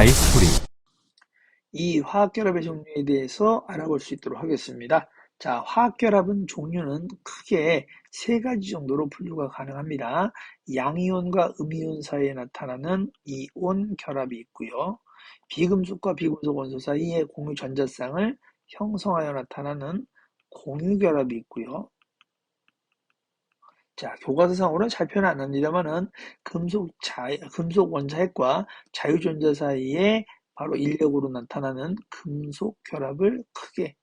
다이스토리 이 화학결합의 종류에 대해서 알아볼 수 있도록 하겠습니다. 자, 화학결합은 종류는 크게 세 가지 정도로 분류가 가능합니다. 양이온과 음이온 사이에 나타나는 이온 결합이 있고요. 비금속과 비금속 원소 사이의 공유 전자쌍을 형성하여 나타나는 공유 결합이 있고요. 자, 교과서상으로는 잘 표현 안 합니다만은 금속 자, 금속 원자핵과 자유전자 사이에 바로 인력으로 나타나는 금속 결합을 크게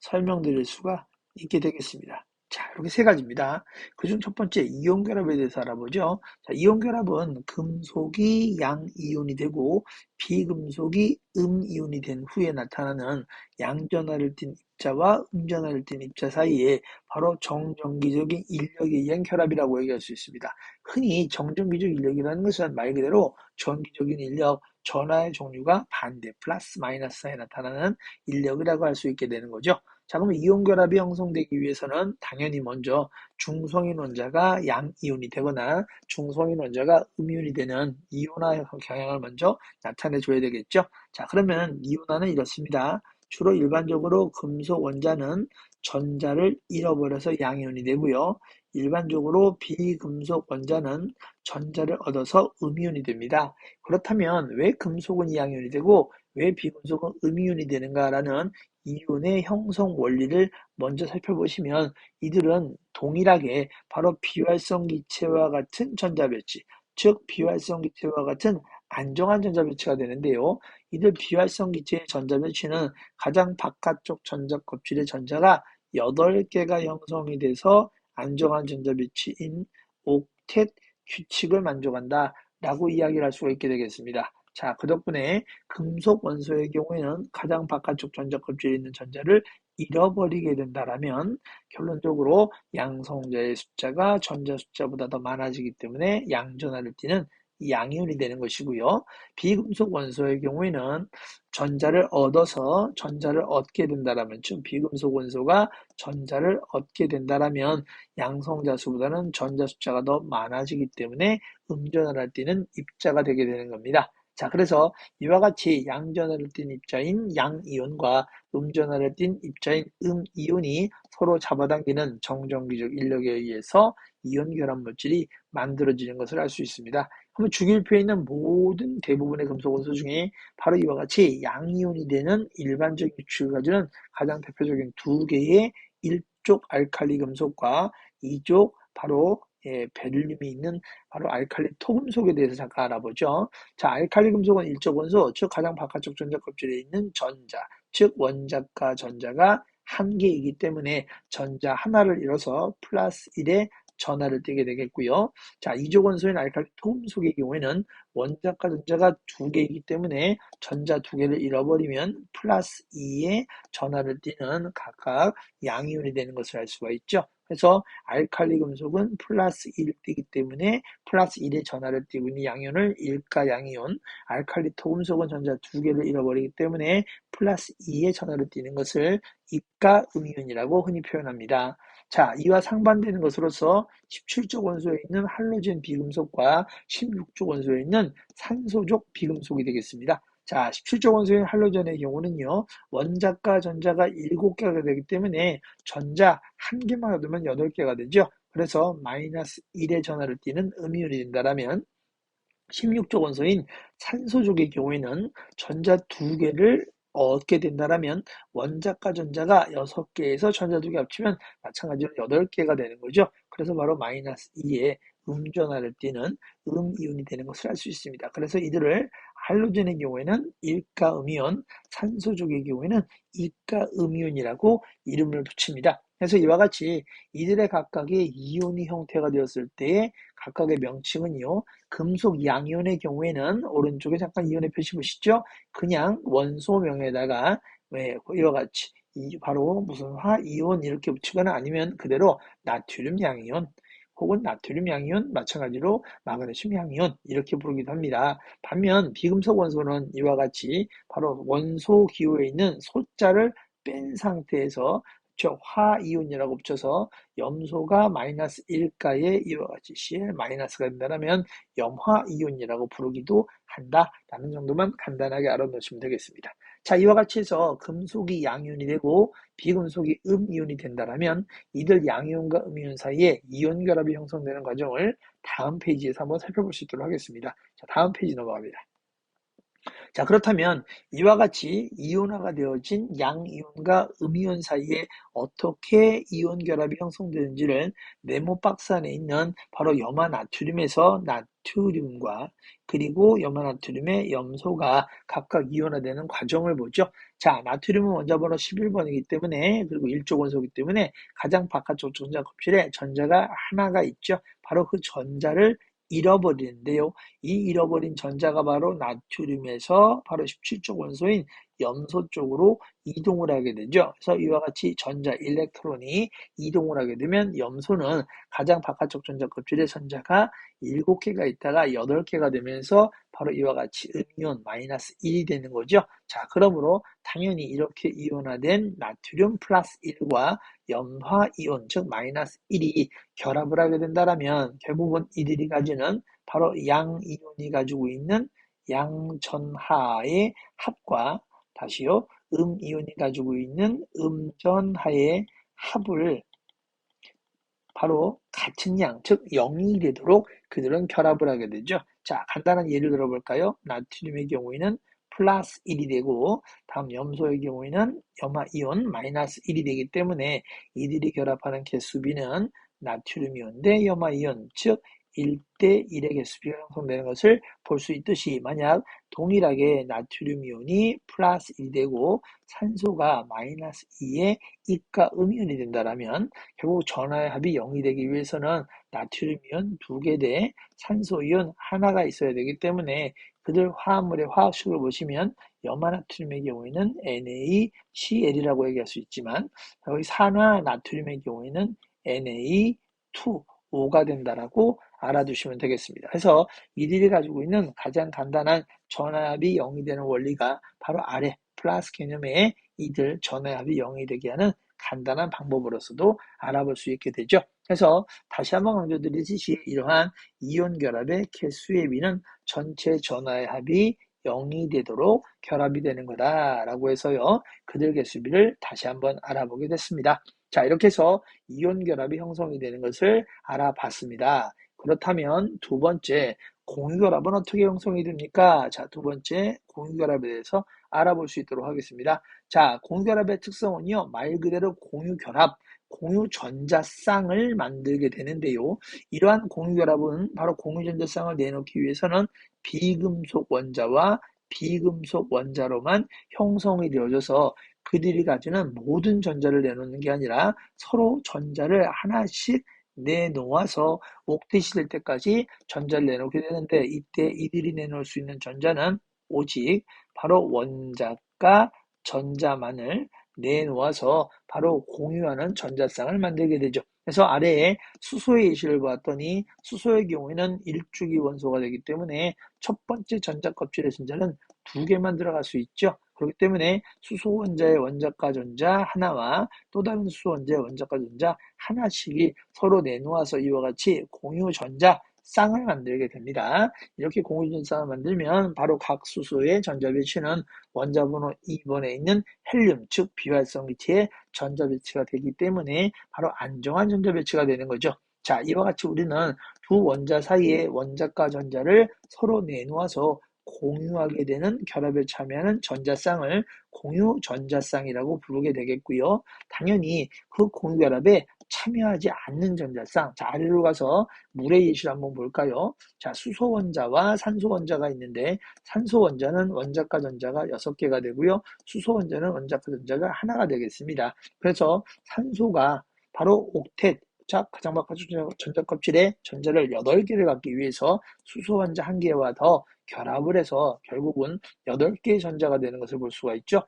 설명드릴 수가 있게 되겠습니다. 자, 이렇게 세 가지입니다. 그중 첫 번째 이온 결합에 대해서 알아보죠. 자, 이온 결합은 금속이 양 이온이 되고 비금속이 음 이온이 된 후에 나타나는 양전하를 띤 입자와 음전하를 띤 입자 사이에 바로 정전기적인 인력에 의한 결합이라고 얘기할 수 있습니다. 흔히 정전기적 인력이라는 것은 말 그대로 전기적인 인력, 전하의 종류가 반대, 플러스 마이너스에 나타나는 인력이라고 할 수 있게 되는 거죠. 자, 그러면 이온 결합이 형성되기 위해서는 당연히 먼저 중성인 원자가 양이온이 되거나 중성인 원자가 음이온이 되는 이온화 경향을 먼저 나타내 줘야 되겠죠. 자, 그러면 이온화는 이렇습니다. 주로 일반적으로 금속 원자는 전자를 잃어버려서 양이온이 되고요. 일반적으로 비금속 원자는 전자를 얻어서 음이온이 됩니다. 그렇다면 왜 금속은 양이온이 되고 왜 비금속은 음이온이 되는가라는 이온의 형성 원리를 먼저 살펴보시면 이들은 동일하게 바로 비활성 기체와 같은 전자 배치, 즉 비활성 기체와 같은 안정한 전자 배치가 되는데요. 이들 비활성 기체의 전자 배치는 가장 바깥쪽 전자 껍질의 전자가 8개가 형성이 돼서 안정한 전자 배치인 옥텟 규칙을 만족한다 라고 이야기를 할 수가 있게 되겠습니다. 자, 그 덕분에 금속 원소의 경우에는 가장 바깥쪽 전자 껍질에 있는 전자를 잃어버리게 된다라면 결론적으로 양성자의 숫자가 전자 숫자보다 더 많아지기 때문에 양전하를 띠는 양이온이 되는 것이고요. 비금속 원소의 경우에는 전자를 얻어서 전자를 얻게 된다라면 즉 비금속 원소가 전자를 얻게 된다라면 양성자 수보다는 전자 숫자가 더 많아지기 때문에 음전하를 띠는 입자가 되게 되는 겁니다. 자, 그래서 이와 같이 양전하를 띤 입자인 양이온과 음전하를 띤 입자인 음이온이 서로 잡아당기는 정전기적 인력에 의해서 이온 결합 물질이 만들어지는 것을 알 수 있습니다. 그러면 주기율표에 있는 모든 대부분의 금속 원소 중에 바로 이와 같이 양이온이 되는 일반적인 규칙을 가지는 가장 대표적인 두 개의 일쪽 알칼리 금속과 이쪽 바로 예, 베릴륨이 있는 바로 알칼리 토금속에 대해서 잠깐 알아보죠. 자, 알칼리 금속은 일적 원소, 즉 가장 바깥쪽 전자 껍질에 있는 전자, 즉 원자과 전자가 한 개이기 때문에 전자 하나를 잃어서 플러스 1의 전하를 띄게 되겠고요. 자, 이족 원소인 알칼리 토금속의 경우에는 원자과 전자가 두 개이기 때문에 전자 두 개를 잃어버리면 플러스 2의 전하를 띄는 각각 양이온이 되는 것을 알 수가 있죠. 그래서 알칼리 금속은 플러스 1을 띄기 때문에 플러스 1의 전하를 띄고 있는 양이온을 일가 양이온, 알칼리 토금속은 전자 두 개를 잃어버리기 때문에 플러스 2의 전하를 띄는 것을 입가 음이온이라고 흔히 표현합니다. 자, 이와 상반되는 것으로서 17쪽 원소에 있는 할로젠 비금속과 16쪽 원소에 있는 산소족 비금속이 되겠습니다. 자, 17조 원소인 할로전의 경우는요, 원자과 전자가 7개가 되기 때문에 전자 한 개만 얻으면 8개가 되죠. 그래서 마이너스 1의 전하를 띠는 음이온이 된다면 16조 원소인 산소족의 경우에는 전자 2개를 얻게 된다면 원자과 전자가 6개에서 전자 2개 합치면 마찬가지로 8개가 되는 거죠. 그래서 바로 마이너스 2의 음전하를 띠는 음이온이 되는 것을 알 수 있습니다. 그래서 이들을 할로젠의 경우에는 일가음이온, 산소족의 경우에는 이가음이온이라고 이름을 붙입니다. 그래서 이와 같이 이들의 각각의 이온이 형태가 되었을 때 각각의 명칭은요. 금속 양이온의 경우에는 오른쪽에 잠깐 이온의 표시 보시죠. 그냥 원소명에다가 왜 이와 같이 바로 무슨 화이온 이렇게 붙이거나 아니면 그대로 나트륨 양이온 혹은 나트륨 양이온, 마찬가지로 마그네슘 양이온 이렇게 부르기도 합니다. 반면 비금속 원소는 이와 같이 바로 원소 기호에 있는 소자를 뺀 상태에서 즉 화이온이라고 붙여서 염소가 마이너스 1가에 이와 같이 CL 마이너스가 된다면 염화이온이라고 부르기도 한다라는 정도만 간단하게 알아놓으시면 되겠습니다. 자 이와 같이 해서 금속이 양이온이 되고 비금속이 음이온이 된다면 이들 양이온과 음이온 사이에 이온 결합이 형성되는 과정을 다음 페이지에서 한번 살펴볼 수 있도록 하겠습니다. 자 다음 페이지 넘어갑니다. 자 그렇다면 이와 같이 이온화가 되어진 양이온과 음이온 사이에 어떻게 이온 결합이 형성되는지를 네모 박스 안에 있는 바로 염화 나트륨에서 나트륨과 그리고 염화 나트륨의 염소가 각각 이온화되는 과정을 보죠. 자 나트륨은 원자번호 11번이기 때문에 그리고 일조 원소이기 때문에 가장 바깥쪽 전자 껍질에 전자가 하나가 있죠. 바로 그 전자를 잃어버리는데요. 이 잃어버린 전자가 바로 나트륨에서 바로 17쪽 원소인 염소 쪽으로 이동을 하게 되죠. 그래서 이와 같이 전자 일렉트론이 이동을 하게 되면 염소는 가장 바깥쪽 전자 껍질에 전자가 7개가 있다가 8개가 되면서 바로 이와 같이 음이온 마이너스 1이 되는 거죠. 자, 그러므로 당연히 이렇게 이온화된 나트륨 플러스 1과 염화 이온, 즉 마이너스 1이 결합을 하게 된다면 결국은 이들이 가지는 바로 양이온이 가지고 있는 양전하의 합과 다시요. 음 이온이 가지고 있는 음전하의 합을 바로 같은 양, 즉 0이 되도록 그들은 결합을 하게 되죠. 자, 간단한 예를 들어볼까요? 나트륨의 경우에는 플러스 1이 되고 다음 염소의 경우에는 염화이온 마이너스 1이 되기 때문에 이들이 결합하는 개수비는 나트륨이온 대 염화이온 즉 1대 1의 개수비가 형성되는 것을 볼 수 있듯이 만약 동일하게 나트륨 이온이 플러스 1이 되고 산소가 마이너스 2의 이가 음이온이 된다면 결국 전하의 합이 0이 되기 위해서는 나트륨 이온 2개 대 산소 이온 하나가 있어야 되기 때문에 그들 화합물의 화학식을 보시면 염화나트륨의 경우에는 NaCl이라고 얘기할 수 있지만 여기 산화 나트륨의 경우에는 Na2O가 된다라고 알아두시면 되겠습니다. 그래서 이들이 가지고 있는 가장 간단한 전압이 0이 되는 원리가 바로 아래 플러스 개념의 이들 전압이 0이 되게 하는 간단한 방법으로서도 알아볼 수 있게 되죠. 그래서 다시 한번 강조드리듯이 이러한 이온 결합의 개수의 비는 전체 전화의 합이 0이 되도록 결합이 되는 거다라고 해서요. 그들 개수비를 다시 한번 알아보게 됐습니다. 자 이렇게 해서 이온 결합이 형성이 되는 것을 알아봤습니다. 그렇다면 두 번째 공유결합은 어떻게 형성이 됩니까? 자, 두 번째 공유결합에 대해서 알아볼 수 있도록 하겠습니다. 자, 공유결합의 특성은요, 말 그대로 공유결합, 공유전자쌍을 만들게 되는데요. 이러한 공유결합은 바로 공유전자쌍을 내놓기 위해서는 비금속 원자와 비금속 원자로만 형성이 되어져서 그들이 가지는 모든 전자를 내놓는 게 아니라 서로 전자를 하나씩 내놓아서 옥텟이 될 때까지 전자를 내놓게 되는데 이때 이들이 내놓을 수 있는 전자는 오직 바로 원자가 전자만을 내놓아서 바로 공유하는 전자쌍을 만들게 되죠. 그래서 아래에 수소의 예시를 보았더니 수소의 경우에는 일주기 원소가 되기 때문에 첫 번째 전자 껍질의 전자는 두 개만 들어갈 수 있죠. 그렇기 때문에 수소 원자의 원자가 전자 하나와 또 다른 수소 원자의 원자가 전자 하나씩이 서로 내놓아서 이와 같이 공유 전자 쌍을 만들게 됩니다. 이렇게 공유전쌍을 만들면 바로 각 수소의 전자 배치는 원자 번호 2번에 있는 헬륨 즉 비활성 기체의 전자 배치가 되기 때문에 바로 안정한 전자 배치가 되는 거죠. 자 이와 같이 우리는 두 원자 사이에 원자과 전자를 서로 내놓아서 공유하게 되는 결합에 참여하는 전자쌍을 공유 전자쌍이라고 부르게 되겠고요. 당연히 그 공유 결합에 참여하지 않는 전자쌍. 자, 아래로 가서 물의 예시를 한번 볼까요? 자, 수소 원자와 산소 원자가 있는데 산소 원자는 원자과 전자가 6개가 되고요. 수소 원자는 원자과 전자가 하나가 되겠습니다. 그래서 산소가 바로 옥텟 자, 가장 바깥쪽 전자 껍질에 전자를 8개를 갖기 위해서 수소 원자 1개와 더 결합을 해서 결국은 8개의 전자가 되는 것을 볼 수가 있죠.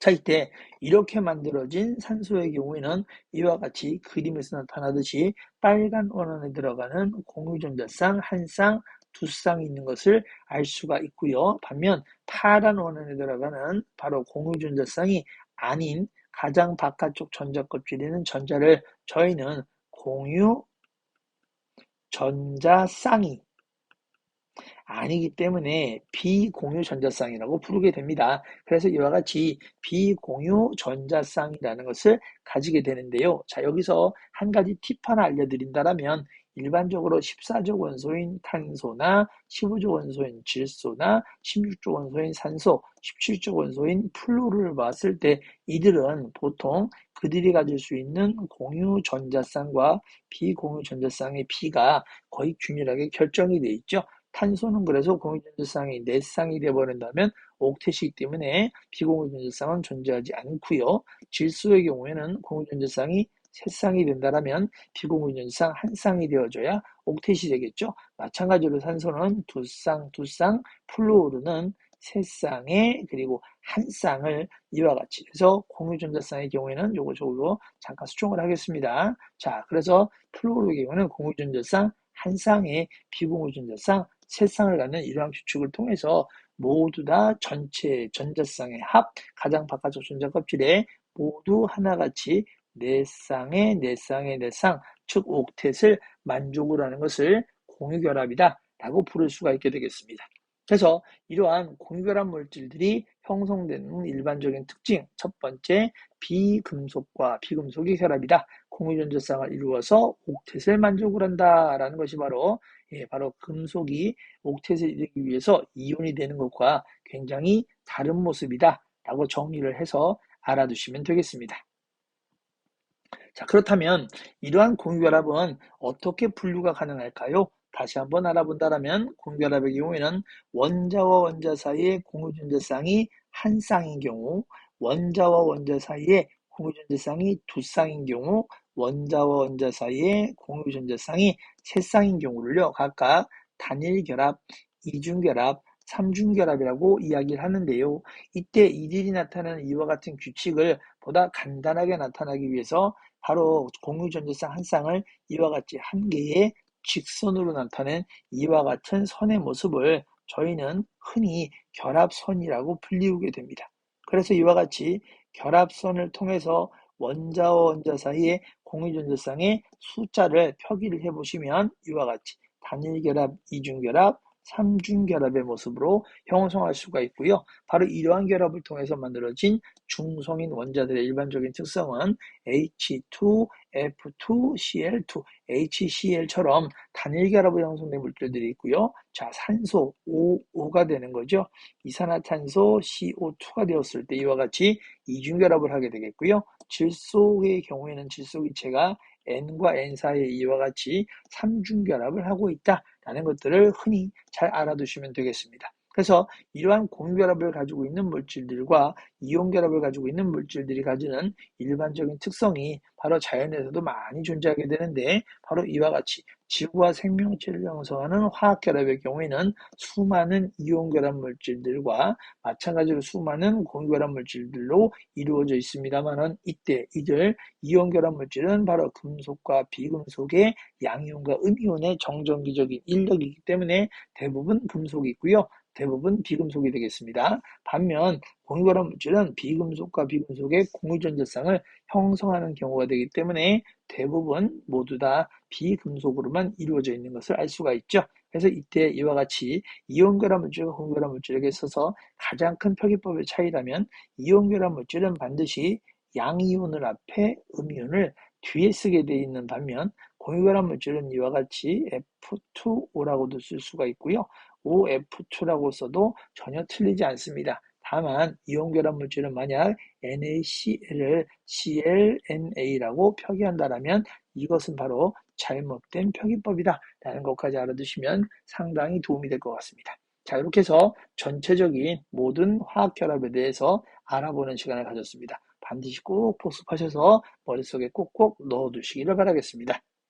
자, 이때 이렇게 만들어진 산소의 경우에는 이와 같이 그림에서 나타나듯이 빨간 원원에 들어가는 공유전자쌍 한 쌍, 두 쌍이 있는 것을 알 수가 있고요. 반면 파란 원원에 들어가는 바로 공유전자쌍이 아닌 가장 바깥쪽 전자 껍질에는 전자를 저희는 공유 전자쌍이 아니기 때문에 비공유 전자쌍이라고 부르게 됩니다. 그래서 이와 같이 비공유 전자쌍이라는 것을 가지게 되는데요. 자, 여기서 한 가지 팁 하나 알려드린다면 일반적으로 14조 원소인 탄소나 15조 원소인 질소나 16조 원소인 산소, 17조 원소인 플로르를 봤을 때 이들은 보통 그들이 가질 수 있는 공유 전자쌍과 비공유 전자쌍의 비가 거의 균일하게 결정이 되어 있죠. 탄소는 그래서 공유전자쌍이 4쌍이 되어버린다면 옥텟이기 때문에 비공유전자쌍은 존재하지 않고요. 질소의 경우에는 공유전자쌍이 3쌍이 된다면 비공유전자쌍 1쌍이 되어줘야 옥텟이 되겠죠. 마찬가지로 산소는 2쌍, 2쌍, 플로르는 3쌍에 그리고 1쌍을 이와 같이 해서 공유전자쌍의 경우에는 요거 저거 잠깐 수정을 하겠습니다. 자, 그래서 플로르의 경우는 공유전자쌍 한 쌍에 비공유전자쌍 세 쌍을 갖는 이러한 규칙을 통해서 모두 다 전체 전자쌍의 합, 가장 바깥쪽 전자 껍질에 모두 하나같이 네 쌍의 네 쌍의 네 쌍, 즉 옥텟을 만족을 하는 것을 공유결합이다 라고 부를 수가 있게 되겠습니다. 그래서 이러한 공유결합 물질들이 형성되는 일반적인 특징 첫 번째 비금속과 비금속의 결합이다. 공유전자쌍을 이루어서 옥텟을 만족을 한다라는 것이 바로 예, 바로 금속이 옥텟을 이루기 위해서 이온이 되는 것과 굉장히 다른 모습이다 라고 정리를 해서 알아두시면 되겠습니다. 자 그렇다면 이러한 공유결합은 어떻게 분류가 가능할까요? 다시 한번 알아본다면 공유결합의 경우에는 원자와 원자 사이의 공유전자 쌍이 한 쌍인 경우 원자와 원자 사이에 공유전자 쌍이 두 쌍인 경우 원자와 원자 사이에 공유 전자쌍이 세 쌍인 경우를요 각각 단일 결합, 이중 결합, 삼중 결합이라고 이야기를 하는데요. 이때 이들이 나타나는 이와 같은 규칙을 보다 간단하게 나타나기 위해서 바로 공유 전자쌍 한 쌍을 이와 같이 한 개의 직선으로 나타낸 이와 같은 선의 모습을 저희는 흔히 결합선이라고 불리우게 됩니다. 그래서 이와 같이 결합선을 통해서 원자와 원자 사이에 공유전자쌍의 숫자를 표기를 해보시면 이와 같이 단일결합, 이중결합, 삼중결합의 모습으로 형성할 수가 있고요. 바로 이러한 결합을 통해서 만들어진 중성인 원자들의 일반적인 특성은 H2, F2, Cl2, HCl처럼 단일 결합으로 형성된 물질들이 있고요. 자, 산소 O, O가 되는 거죠. 이산화탄소 CO2가 되었을 때 이와 같이 이중 결합을 하게 되겠고요. 질소의 경우에는 질소기체가 N과 N 사이에 이와 같이 삼중 결합을 하고 있다 라는 것들을 흔히 잘 알아두시면 되겠습니다. 그래서 이러한 공결합을 가지고 있는 물질들과 이온결합을 가지고 있는 물질들이 가지는 일반적인 특성이 바로 자연에서도 많이 존재하게 되는데 바로 이와 같이 지구와 생명체를 형성하는 화학결합의 경우에는 수많은 이온결합 물질들과 마찬가지로 수많은 공결합 물질들로 이루어져 있습니다만은 이때 이들 이온결합 물질은 바로 금속과 비금속의 양이온과 음이온의 정전기적인 인력이기 때문에 대부분 금속이 있고요. 대부분 비금속이 되겠습니다. 반면 공유결합 물질은 비금속과 비금속의 공유전자쌍을 형성하는 경우가 되기 때문에 대부분 모두 다 비금속으로만 이루어져 있는 것을 알 수가 있죠. 그래서 이때 이와 같이 이온결합 물질과 공유결합 물질에게 있어서 가장 큰 표기법의 차이라면 이온결합 물질은 반드시 양이온을 앞에 음이온을 뒤에 쓰게 되어 있는 반면 공유결합 물질은 이와 같이 F2O라고도 쓸 수가 있고요. OF2라고 써도 전혀 틀리지 않습니다. 다만 이온결합 물질은 만약 NaCl을 ClNa라고 표기한다면 이것은 바로 잘못된 표기법이다 라는 것까지 알아두시면 상당히 도움이 될 것 같습니다. 자 이렇게 해서 전체적인 모든 화학결합에 대해서 알아보는 시간을 가졌습니다. 반드시 꼭 복습하셔서 머릿속에 꼭꼭 넣어두시기를 바라겠습니다.